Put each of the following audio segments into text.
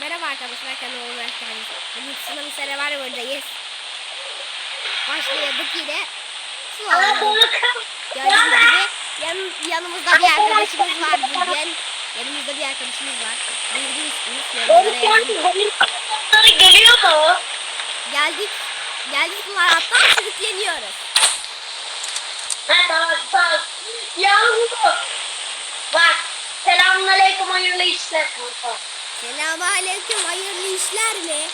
Merhaba arkadaşlar kanalıma hoş geldiniz. Bugün Tsunami Server oynayacağız. Başladık yine. Su aldık. Gördüğünüz gibi yan, yanımızda bir arkadaşımız var bugün. Yanımızda bir arkadaşımız var. Buyurun isminiz. yorumlara geliyor mu? Geldik. Geldik bunlar hatta sürükleniyoruz. Ha tamam tamam. Yavrum. Bak. Selamünaleyküm hayırlı işler kanka. Selamun aleyküm hayırlı işler mi?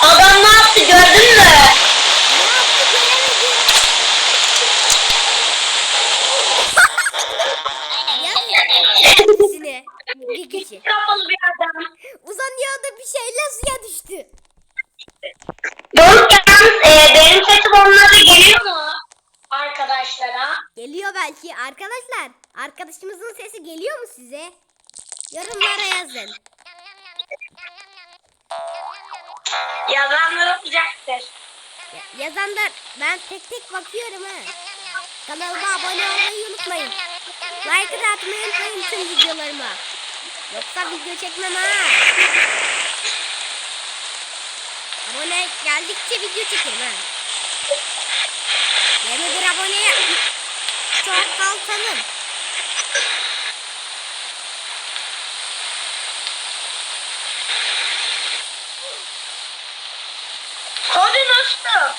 Adam ne yaptı gördün mü? Ne yaptı göremedim. Bir kişi. Kapalı bir adam. Uzanıyordu bir şeyle suya düştü. Doruk yalnız e, benim sesim onlara geliyor mu? Belki. Arkadaşlar arkadaşımızın sesi geliyor mu size? Yorumlara yazın. Yazanlar olacaktır. Ya- Yazanlar ben tek tek bakıyorum ha. Kanalıma abone olmayı unutmayın. Like de atmayı unutmayın tüm videolarıma. Yoksa video çekmem ha. Abone geldikçe video çekerim ha. Yeni bir aboneye çok kaltanım. Hadi nasıl?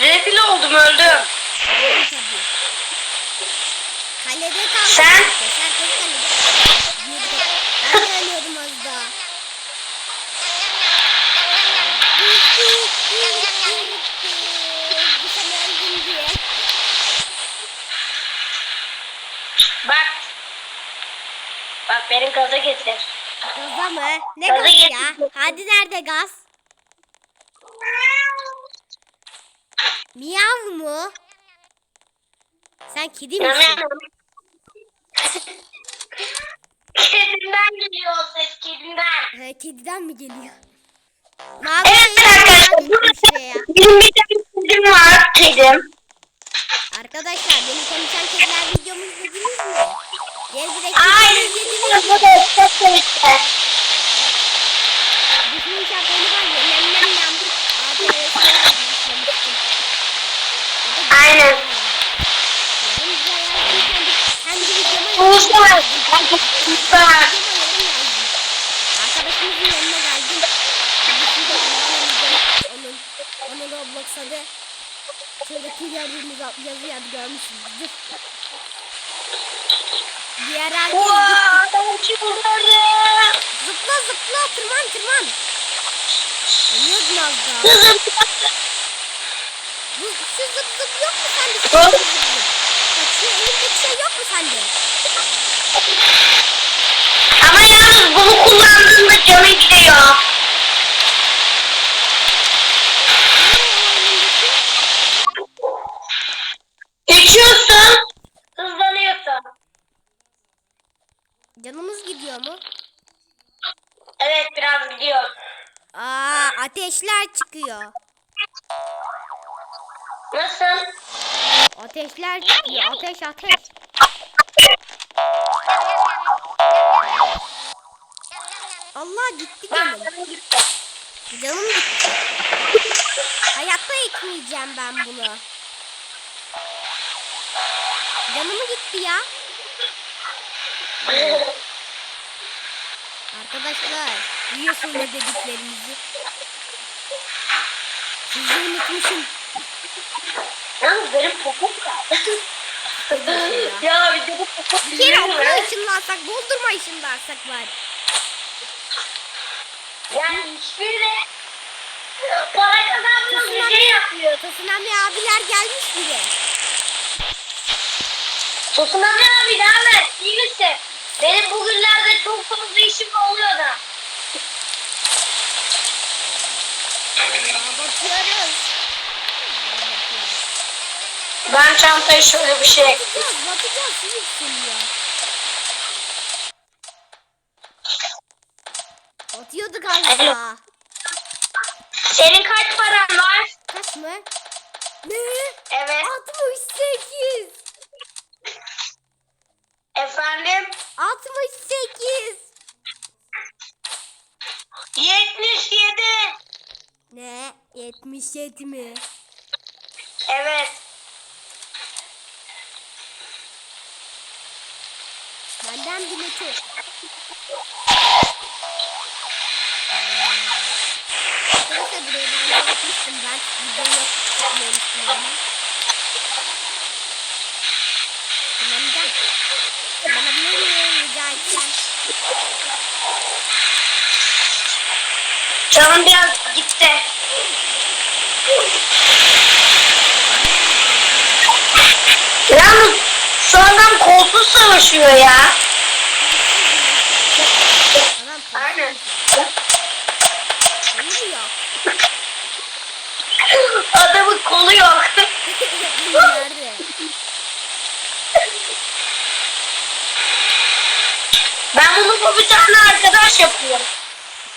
Rezil oldum öldüm. Kalede kaldım. Sen? Herkes, herkes kalede. Yürü. Ben de ölüyordum az daha. Bu sene öldüm diye. Bak. Bak benim gaza getir. Gaza mı? Ne Gaza gaz ya? getirdim. Hadi nerede gaz? Miyav mu? Sen kedi misin? Kedimden geliyor o ses kedimden. He, kediden mi geliyor? Mavi Evet arkadaşlar burada şuraya. benim bir tane kedim var kedim. Arkadaşlar benim konuşan kediler videomu izlediniz mi? Gezdirek Ay bu da çok. Düşman şarkını var ya. ATV'ye başlamıştım. Aynen. Var. Arkadaşımızın yanına geldim. Onun, onun Roblox adı. Şuradaki gördüğümüz yazı yazı görmüşsünüzdür. Diğer herkes. Vaa ben çıldırdım. Zıpla zıpla tırman tırman. Ölüyordun az daha. Kızım. Bu şu zıp zıp yok mu sende? Şu zıp zıp. Bak şu elindeki şey yok mu sende? Ama yalnız bunu kullandığında canı gidiyor. Ne o elindeki? Geçiyorsun. Hızlanıyorsun. Canımız gidiyor mu? Evet biraz gidiyor. Aa ateşler çıkıyor. Nasıl? Ateşler çıkıyor. Ateş ateş. Allah gitti canım. Canım gitti. Hayatta ekmeyeceğim ben bunu. Canımı gitti ya. Arkadaşlar duyuyorsun ne dediklerimizi. Sizi unutmuşum. Yalnız benim popom kaldı. ya videoda popom Bir kere okula ışınlansak, doldurma ışınlansak var. Yani hiçbiri de para kazanmıyor bir şey yapıyor. Tsunami abiler gelmiş bile. Tsunami abi ne haber? İyi misin? Benim bugünlerde çok fazla işim oluyor da. Aa, bakıyoruz. Ben çantaya şöyle bir şey. Batıyorduk az Alo. daha. Senin kaç paran var? Kaç mı? Ne? Evet. 68. 68. 77. Ne? 77 mi? Evet. Benden bile çok. Arkadaşlar buraya ben de yapmıştım. Ben video çekmemiştim ama. Kullanacağım. Kullanabilir miyim rica etsem? Canım biraz gitti. Yalnız şu kolsuz savaşıyor ya. Tamam. Aynen. Kolu yok. Adamın kolu yok. Nerede? Ben bunu bu bir tane arkadaş yapıyorum.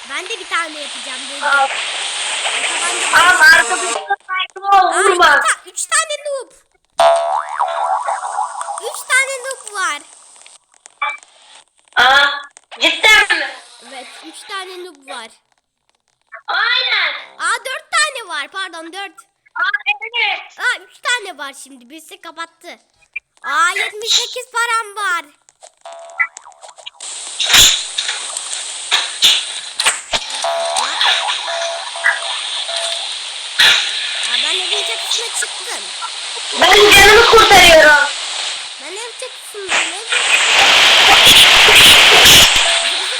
Ben de bir tane yapacağım. Dur. Al, Tabanca arkadaşına saygılı ol, Aa, vurma. iki ta- üç tane noob. Var. Aa, cidden mi? Evet, üç tane noob var. Aynen. Aa dört tane var. Pardon dört. Aa, evet. Aa üç tane var şimdi. Birisi kapattı. Aa 78 param var. Aa, ben evin çatısına çıktım. Ben canımı kurtarıyorum. Ben ev çatısındayım. Ev çatısındayım.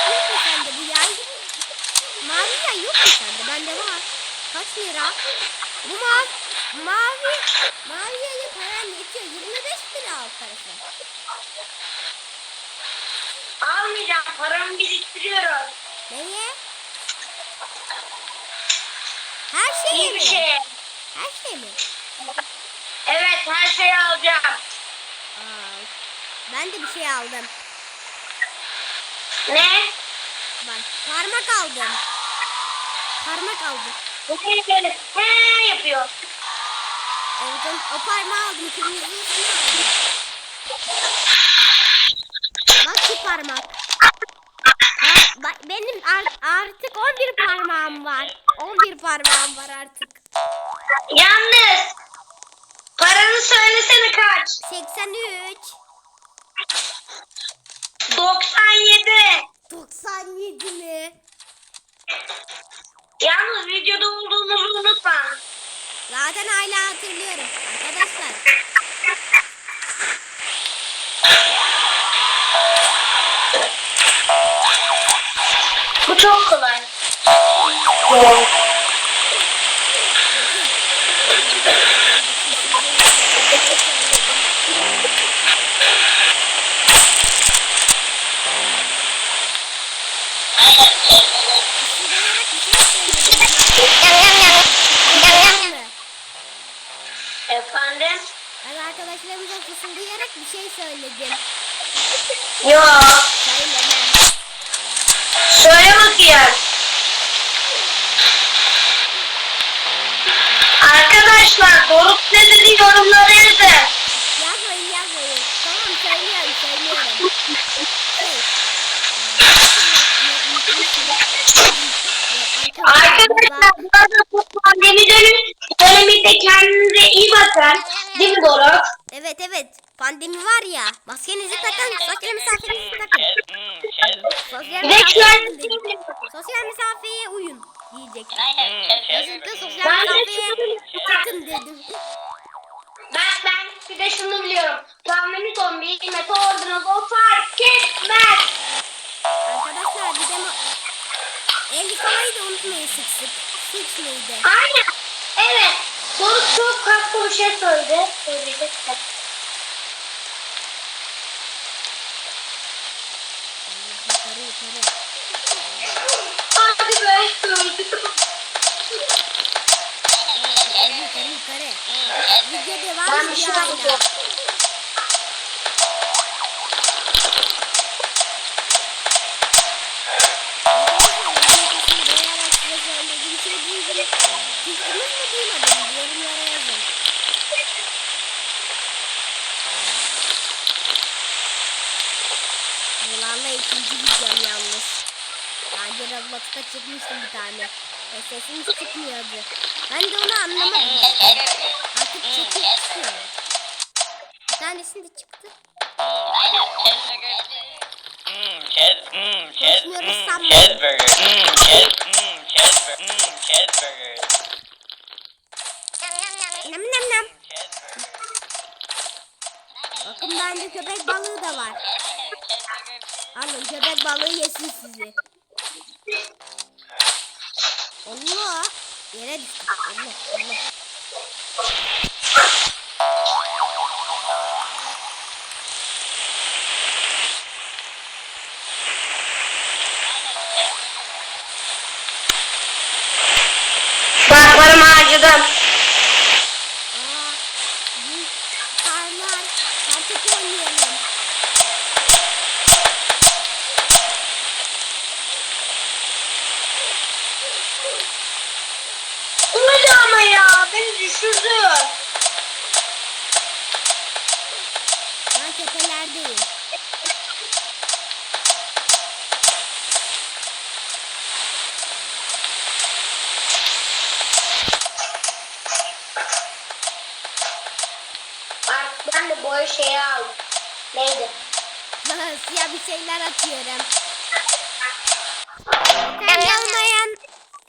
yok mu sende bu yay? Mavi yay yok mu sende? Bende var. Kaç lira? Bu mavi, mavi, mavi yayı paran yetiyor. 25 lira alt tarafı. Almayacağım. Paramı biriktiriyorum. Neye? Her şey İyi mi? bir şey. Her şey mi? Evet her şeyi alacağım. Aa, ben de bir şey aldım. Ne? Bak parmak aldım. Parmak aldım. Bu ne böyle? He yapıyor. Evet o, o parmağı aldım. Kırmızısını aldım. Bak şu parmak. Ha, bak, benim ar- artık 11 parmağım var. 11 parmağım var artık. Yalnız paranı söylesene kaç? 83. 97. 97 mi? Yalnız videoda olduğumuzu unutma. Zaten hala hatırlıyorum. Arkadaşlar. Bu çok kolay. Söyledim. Efendim? Ben arkadaşlarımıza fısıldayarak bir şey söyledim. Yok. Söylemem. Söyle bakayım. Arkadaşlar Doruk ne dedi yorumlara yazın. Yazmayın yazmayın. Tamam söylüyorum söylüyorum. Arkadaşlar bu arada bu pandemi dönemi, döneminde kendinize iyi bakın. Değil mi Doruk? Evet evet. Pandemi var ya. Maskenizi takın. Sosyal mesafenizi takın. Sosyal mesafeye. Sosyal mesafeye uyun diyecektim. Yazıkta sosyal mesafeye takın dedim. Ben, ben bir de şunu biliyorum. Pandemi zombi metodunuz o fark etmez. Arkadaşlar bir de el yıkamayı da unutmayın sık sık. Su içmeyi de. Aynen. Evet. Doruk çok haklı bir şey söyledi. Söyleyecek. Video devam Ben ediyor yapacağım. Vallahi ikinci videom yalnız. Daha önce Roblox'ta çıkmıştım bir tane. E, sesimiz çıkmıyordu. Ben de onu anlamadım artık çok iyisin. Bir tanesini de çıktı. Konuşmuyoruz sanmıyorum. Nem nem nem. Bakın bende köpek balığı da var. Alın köpek balığı yesin sizi. Allah. Yere düştü. Allah Allah. Tepelerdeyim. Artık ben de boya şeyi aldım. Neydi? Siyah bir şeyler atıyorum.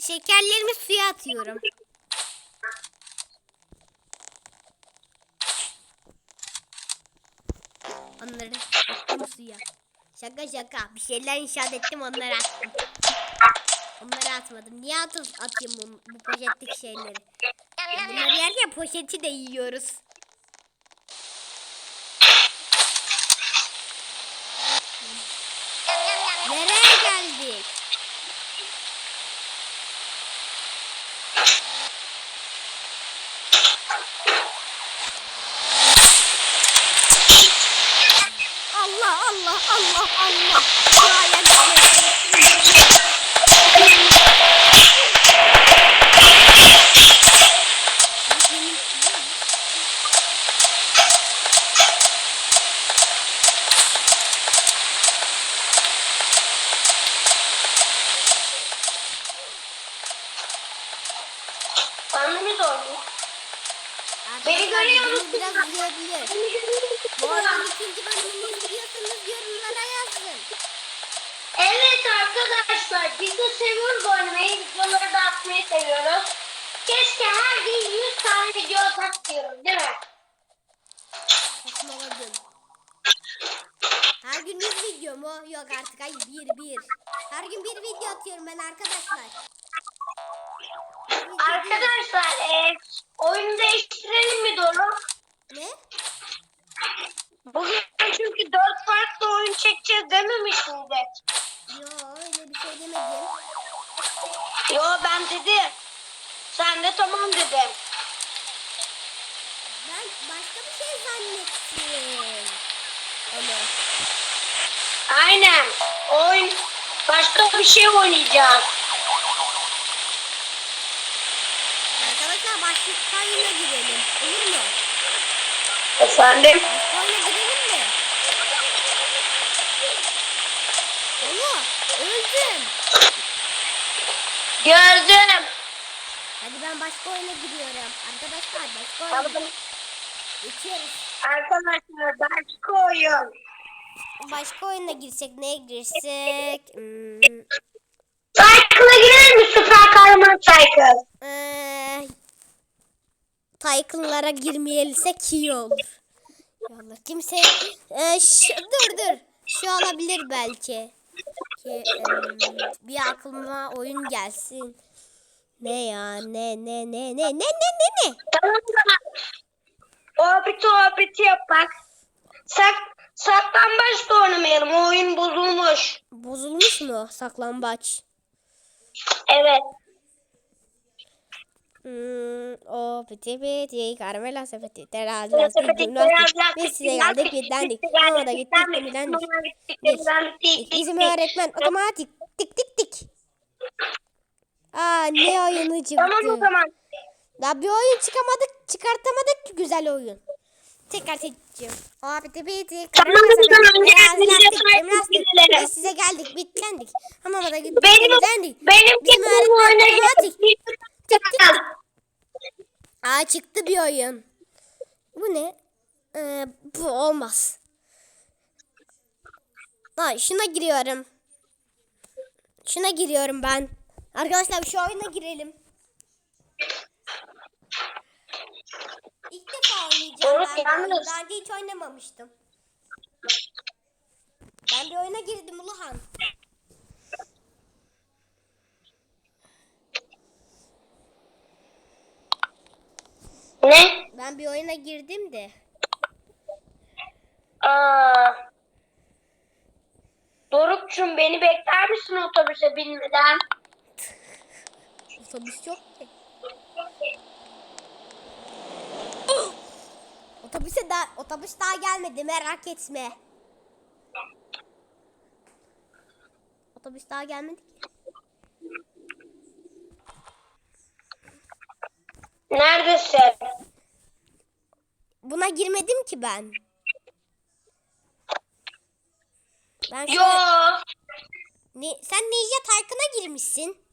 Şekerlerimi suya atıyorum. Onları attım suya. Şaka şaka. Bir şeyler inşaat ettim onları attım. Onları atmadım. Niye at atayım bu, bu poşetteki şeyleri? Bunları yerken poşeti de yiyoruz. Nereye geldik? Allah Allah Allah Allah. Buraya Karnımız oldu. Beni görüyor Beni musun? biraz uzayabilir. Bu arada ikinci bölümünü izliyorsanız yorumlara yazın. Evet arkadaşlar biz de seviyoruz oynamayı. Videoları da atmayı seviyoruz. Keşke her gün 100 tane video atak diyorum değil mi? Saçmaladım. Her gün bir video mu? Yok artık hayır bir bir. Her gün bir video atıyorum ben arkadaşlar. Bir video bir. Arkadaşlar e, oyunu değiştirelim mi Doruk? Ne? Bugün çünkü 4 farklı oyun çekeceğiz dememiş miydik? Yo öyle bir şey demedim. Yo ben dedim. Sen de tamam dedim. Ben başka bir şey zannettim. Öyle. Aynen. Oyun başka bir şey oynayacağız. Arkadaşlar başka oyuna girelim. Olur mu? Efendim? Oyuna girelim mi? Allah öldüm. Gördüm. Hadi ben başka oyuna giriyorum. Arkadaşlar başka oyuna Tamam. geçiyoruz. Arkadaşlar başka oyun. Başka oyuna girsek neye girsek? Hmm, Cycle'a girer mi? Süper kahraman Cycle. eee, Tycoon'lara girmeyelsek iyi olur. Allah kimse Eee, şu- dur dur. Şu olabilir belki. Ki, em, bir aklıma oyun gelsin. Ne ya ne ne ne ne ne ne ne ne? Tamam mı? Orbit orbit yapak. Sak, saklambaç da oynamayalım. O oyun bozulmuş. Bozulmuş mu saklambaç? Evet. Hmm, o piti piti karamela sepeti terazi lastik gimnastik biz size geldik gitlendik ama da gittik temizlendik İlk bizim öğretmen otomatik tik tik tik Aa ne oyunu Tamam o çıktı zaman. Daha bir oyun çıkamadık çıkartamadık ki güzel oyun Tekrar seçeceğim. Tamam, lastik, biraz biraz lastik. gidelim. Biz size geldik, bitlendik. Hamama da gittik, Benim, benim Bizim öğretmen geldi. Tık tık. Aa çıktı bir oyun. Bu ne? Ee, bu olmaz. Ha, şuna giriyorum. Şuna giriyorum ben. Arkadaşlar şu oyuna girelim. İlk defa oynayacağım ben yalnız- Daha önce hiç oynamamıştım. Ben bir oyuna girdim Uluhan. Ne? Ben bir oyuna girdim de. Aa. Dorukçum beni bekler misin otobüse binmeden? Otobüs yok ki. Otobüse daha otobüs daha gelmedi merak etme. Otobüs daha gelmedi ki. Neredesin? Buna girmedim ki ben. Ben Yo. Ne, sen Ninja Tycoon'a girmişsin.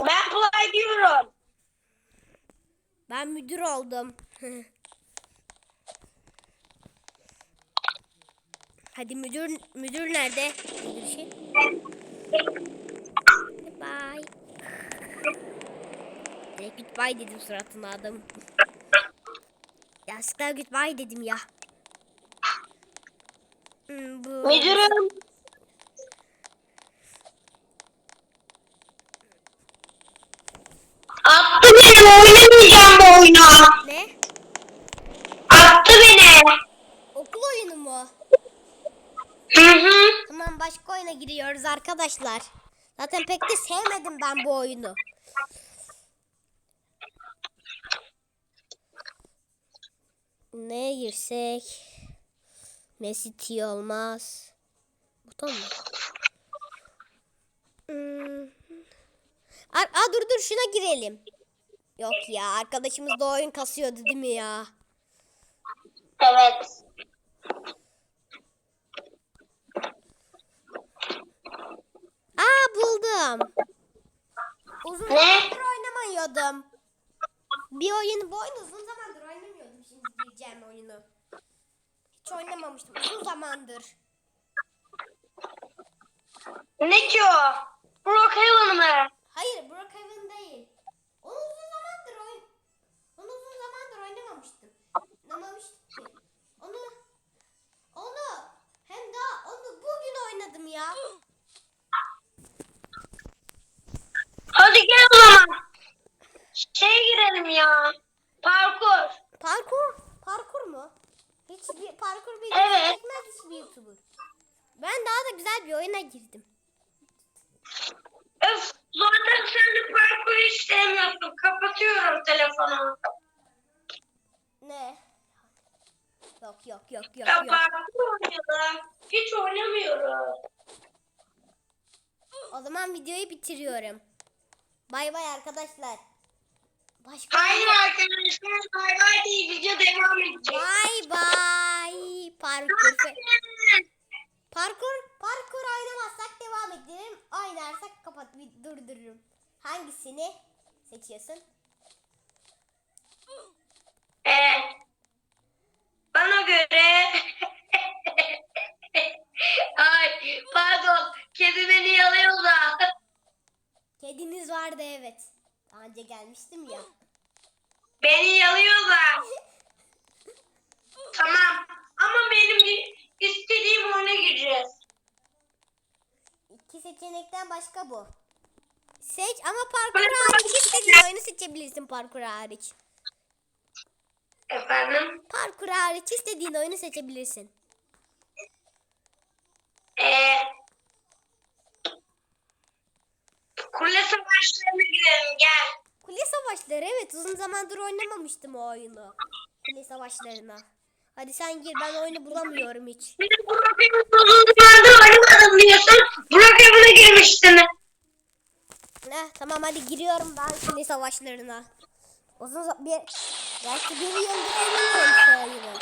Ben play diyorum. Ben müdür oldum. Hadi müdür müdür nerede? Müdür şey. Bye. Direkt goodbye dedim suratına adam. Yanlışlıkla goodbye dedim ya. Hmm, bu... Müdürüm. Attı beni oynamayacağım bu oyunu. Ne? Attı beni. Okul oyunu mu? Hı hı. Tamam başka oyuna giriyoruz arkadaşlar. Zaten pek de sevmedim ben bu oyunu. Ne girsek? Ne City olmaz. Buton mu? Hmm. Aa, dur dur şuna girelim. Yok ya arkadaşımız da oyun kasıyordu değil mi ya? Evet. Aa buldum. Uzun Ne? zamandır oynamıyordum. Bir oyunu bu oyunu uzun zamandır oynamıyordum şimdi gireceğim oyunu. Hiç oynamamıştım uzun zamandır. Ne ki o? Brookhaven mı? Hayır Brookhaven değil. Onu uzun zamandır oyun... Onu uzun zamandır oynamamıştım. Oynamamıştım ki. Onu... Onu... Hem daha onu bugün oynadım ya. Hadi gel o zaman. Şey girelim ya. Parkur. Parkur. Parkur mu? Hiç bir parkur bir Evet. çekmez hiçbir YouTuber. Ben daha da güzel bir oyuna girdim. Öf. Zaten sen de parkur hiç sevmiyorsun. Kapatıyorum telefonu. Ne? Yok yok yok yok Ya yok. parkur oynayalım. Hiç oynamıyoruz. O zaman videoyu bitiriyorum. Bay bay arkadaşlar. Başka Hayır arkadaşlar. Bay bay değil. Video devam edecek. Bay bay. Parkur. Parkur parkur oynamazsak devam ederim. Oynarsak kapat bir durdururum. Hangisini seçiyorsun? Ee, bana göre Ay pardon kedi beni yalıyor da Kediniz vardı evet. Daha önce gelmiştim ya. beni yalıyor da tamam ama benim di- istediğim oyuna gireceğiz. İki seçenekten başka bu. Seç ama parkur hariç istediğin oyunu seçebilirsin parkur hariç. Efendim Parkur hariç istediğin oyunu seçebilirsin. ee, kule savaşlarına girelim gel. Kule savaşları evet uzun zamandır oynamamıştım o oyunu. Kule savaşlarına. Hadi sen gir ben oyunu bulamıyorum hiç. Bir de Brookhaven'ı uzun zamandır oynamadım diyorsun. Brookhaven'a girmiştin. Heh, tamam hadi giriyorum ben kule savaşlarına. Uzun bir belki bir yıldır oynamıyorum şu oyunu.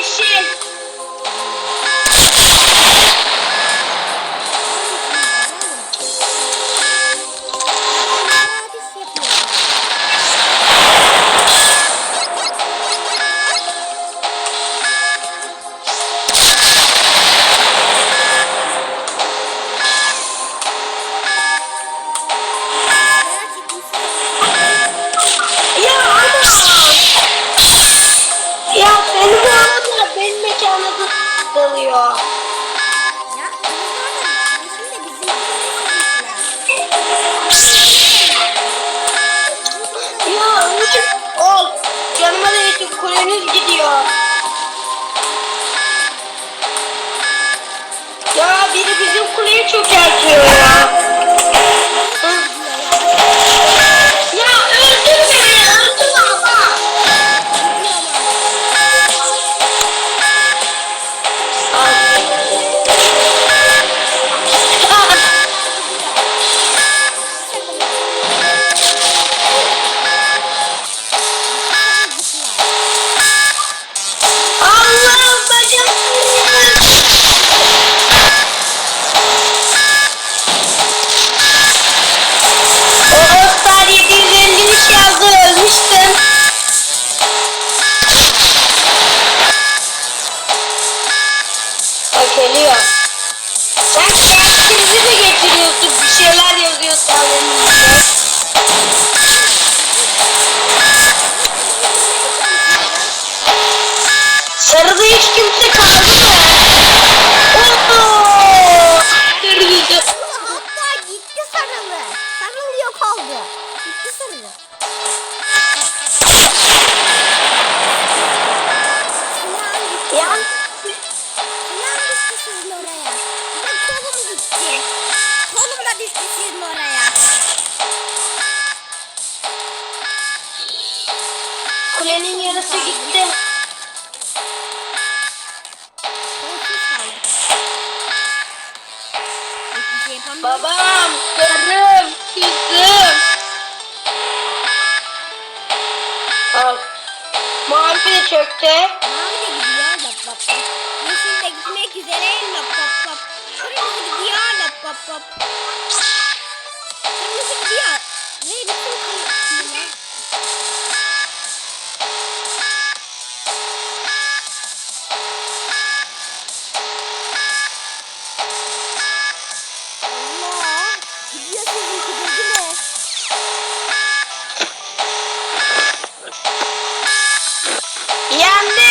Ben Yeah.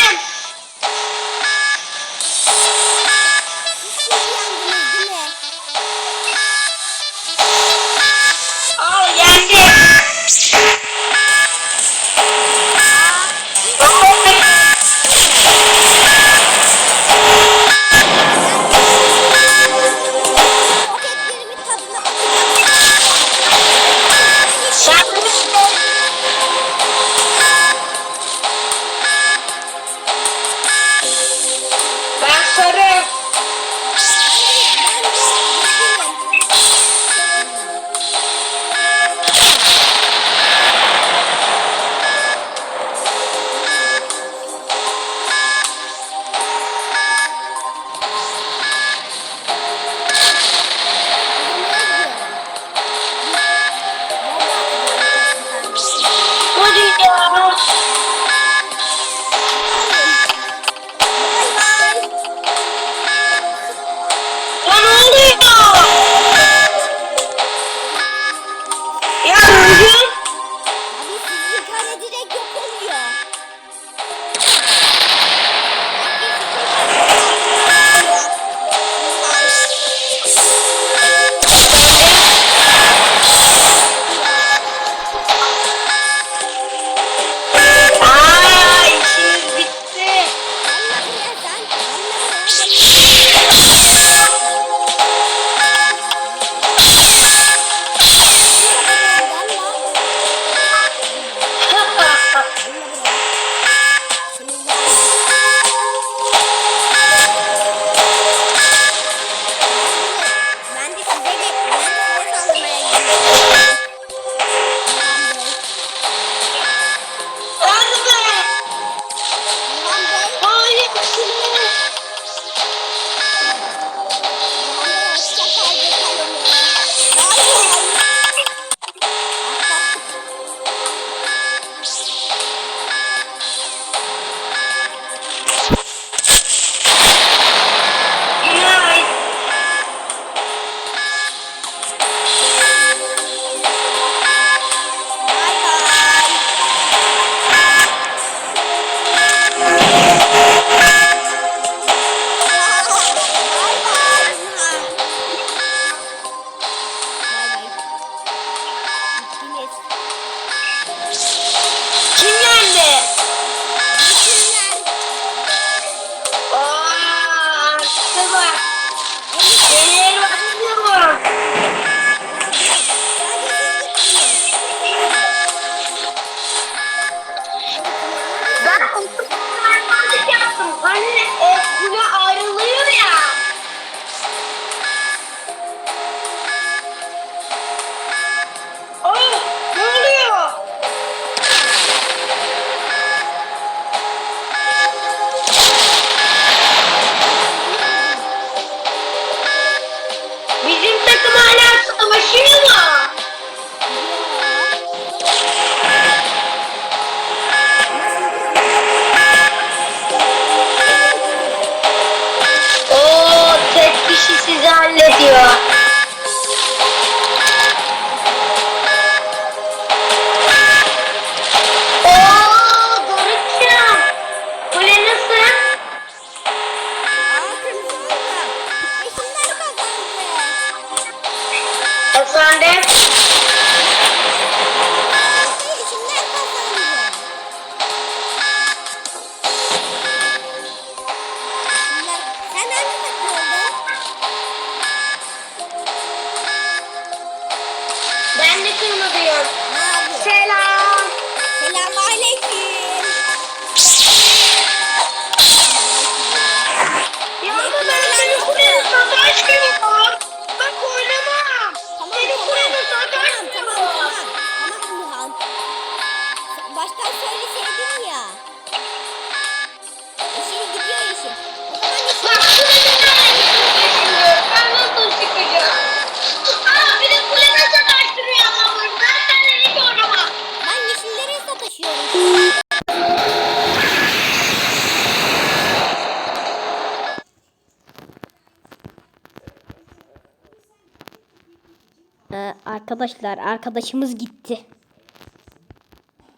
Arkadaşlar arkadaşımız gitti.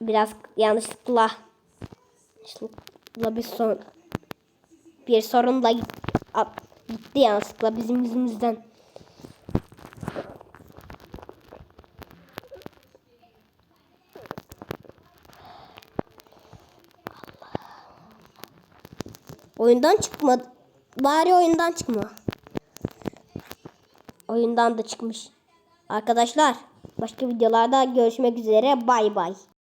Biraz yanlışlıkla yanlışlıkla bir son bir sorunla gitti yanlışlıkla bizim yüzümüzden. Oyundan çıkma. Bari oyundan çıkma. Oyundan da çıkmış. Arkadaşlar başka videolarda görüşmek üzere. Bay bay.